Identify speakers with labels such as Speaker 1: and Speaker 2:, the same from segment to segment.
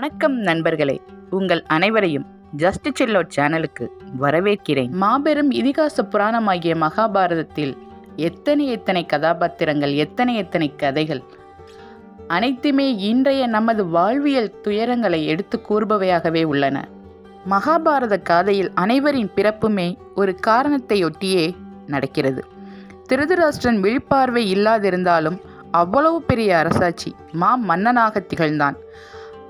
Speaker 1: வணக்கம் நண்பர்களே. உங்கள் அனைவரையும் ஜஸ்ட் செல்லோ சேனலுக்கு வரவேற்கிறேன். மாபெரும் இதிகாச புராணமாகிய மகாபாரதத்தில் எத்தனை எத்தனை கதாபாத்திரங்கள் எத்தனை எத்தனை கதைகள் அனைத்துமே இன்றைய நமது வாழ்வியல் துயரங்களை எடுத்து கூறுபவையாகவே உள்ளன. மகாபாரத காதையில் அனைவரின் பிறப்புமே ஒரு காரணத்தையொட்டியே நடக்கிறது. திருதராஷ்டிரன் விழிப்பார்வை இல்லாதிருந்தாலும் அவ்வளவு பெரிய அரசாட்சி மா மன்னனாக திகழ்ந்தான்.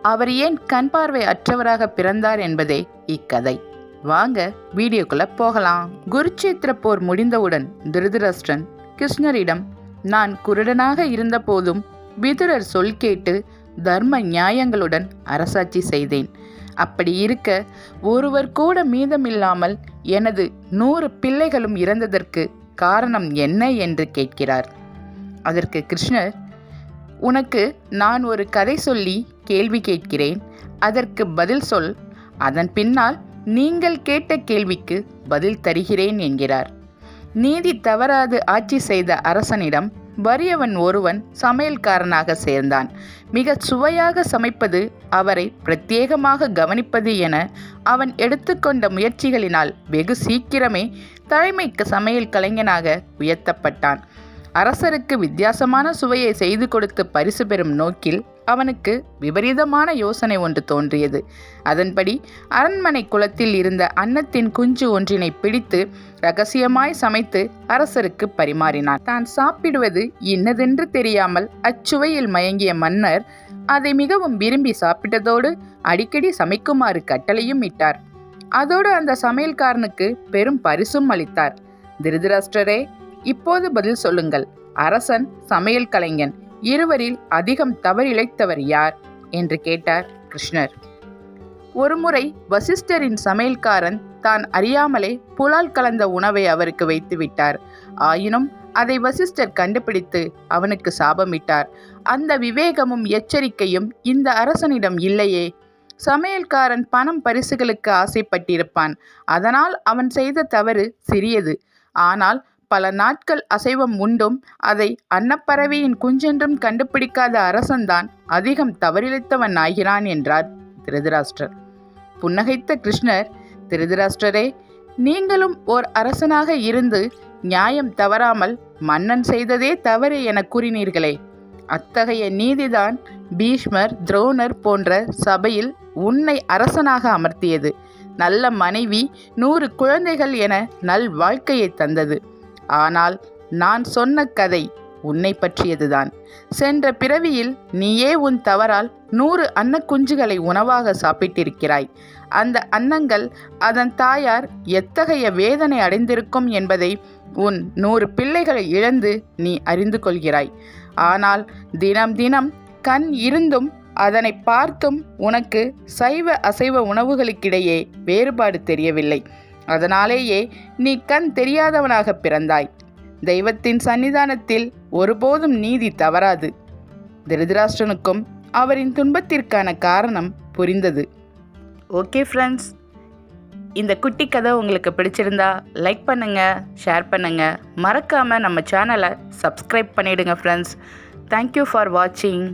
Speaker 1: அவர் ஏன் கண் பார்வை அற்றவராக பிறந்தார் என்பதே இக்கதை. வாங்க வீடியோக்குள்ள போகலாம். குருச்சேத்திர போர் முடிந்தவுடன் திருதராஷ்டிரன் கிருஷ்ணரிடம் நான் குருடனாக இருந்தபோதும் விதுரர் சொல் கேட்டு தர்ம நியாயங்களுடன் அரசாட்சி செய்தேன். அப்படி இருக்க ஒருவர் கூட மீதமில்லாமல் எனது நூறு பிள்ளைகளும் இறந்ததற்கு காரணம் என்ன என்று கேட்கிறார். அதற்கு கிருஷ்ணர் உனக்கு நான் ஒரு கதை சொல்லி கேள்வி கேட்கிறேன். அதற்கு பதில் சொல். அதன் பின்னால் நீங்கள் கேட்ட கேள்விக்கு பதில் தருகிறேன் என்கிறார். நீதி தவறாது ஆட்சி செய்த அரசனிடம் வறியவன் ஒருவன் சமையல்காரனாக சேர்ந்தான். மிக சுவையாக சமைப்பது அவரை பிரத்யேகமாக கவனிப்பது என அவன் எடுத்துக்கொண்ட முயற்சிகளினால் வெகு சீக்கிரமே தலைமைக்கு சமையல் கலைஞனாக உயர்த்தப்பட்டான். அரசருக்கு வித்தியாசமான சுவையை செய்து கொடுத்து பரிசு பெறும் நோக்கில் அவனுக்கு விபரீதமான யோசனை ஒன்று தோன்றியது. அதன்படி அரண்மனை குளத்தில் இருந்த அன்னத்தின் குஞ்சு ஒன்றினை பிடித்து ரகசியமாய் சமைத்து அரசருக்கு பரிமாறினான். தான் சாப்பிடுவது இன்னதென்று தெரியாமல் அச்சுவையில் மயங்கிய மன்னர் அதை மிகவும் விரும்பி சாப்பிட்டதோடு அடிக்கடி சமைக்குமாறு கட்டளையும் இட்டார். அதோடு அந்த சமையல்காரனுக்கு பெரும் பரிசும் அளித்தார். திருதராஷ்டரே இப்போது பதில் சொல்லுங்கள். அரசன் சமையல் கலைஞன் இருவரில் அதிகம் தவறிழைத்தவர் யார்? என்று கேட்டார் கிருஷ்ணர். ஒருமுறை வசிஷ்டரின் சமையல்காரன் தான் அறியாமலே புலால் கலந்த உணவை அவருக்கு வைத்து விட்டார். ஆயினும் அதை வசிஷ்டர் கண்டுபிடித்து அவனுக்கு சாபமிட்டார். அந்த விவேகமும் எச்சரிக்கையும் இந்த அரசனிடம் இல்லையே. சமையல்காரன் பணம் பரிசுகளுக்கு ஆசைப்பட்டிருப்பான். அதனால் அவன் செய்த தவறு சிறியது. ஆனால் பல நாட்கள் அசைவம் உண்டும் அதை அன்னப்பறவையின் குஞ்சென்றும் கண்டுபிடிக்காத அரசன்தான் அதிகம் தவறிழைத்தவன் ஆகிறான் என்றார் திருதராஷ்டிரர் புன்னகைத்த கிருஷ்ணர் திருதராஷ்டிரரே நீங்களும் ஓர் அரசனாக இருந்து நியாயம் தவறாமல் மன்னன் செய்ததே தவறு என கூறினீர்களே. அத்தகைய நீதிதான் பீஷ்மர் துரோணர் போன்ற சபையில் உன்னை அரசனாக அமர்த்தியது. நல்ல மனைவி நூறு குழந்தைகள் என நல் வாழ்க்கையை தந்தது. ஆனால் நான் சொன்ன கதை உன்னை பற்றியதுதான். சென்ற பிறவியில் நீயே உன் தவறால் நூறு அன்னக்குஞ்சுகளை உணவாக சாப்பிட்டிருக்கிறாய். அந்த அன்னங்கள் அதன் தாயார் எத்தகைய வேதனை அடைந்திருக்கும் என்பதை உன் நூறு பிள்ளைகளை இழந்து நீ அறிந்து கொள்கிறாய். ஆனால் தினம் தினம் கண் இருந்தும் அதனை பார்த்தும் உனக்கு சைவ அசைவ உணவுகளுக்கிடையே வேறுபாடு தெரியவில்லை. அதனாலேயே நீ கண் தெரியாதவனாக பிறந்தாய். தெய்வத்தின் சன்னிதானத்தில் ஒருபோதும் நீதி தவறாது. திருதராஷ்டனுக்கும் அவரின் துன்பத்திற்கான காரணம் புரிந்தது. Okay friends. இந்த குட்டி கதை உங்களுக்கு பிடிச்சிருந்தா லைக் பண்ணுங்கள் ஷேர் பண்ணுங்கள் மறக்காமல் நம்ம சேனலை சப்ஸ்கிரைப் பண்ணிவிடுங்க ஃப்ரெண்ட்ஸ். தேங்க்யூ ஃபார் வாட்சிங்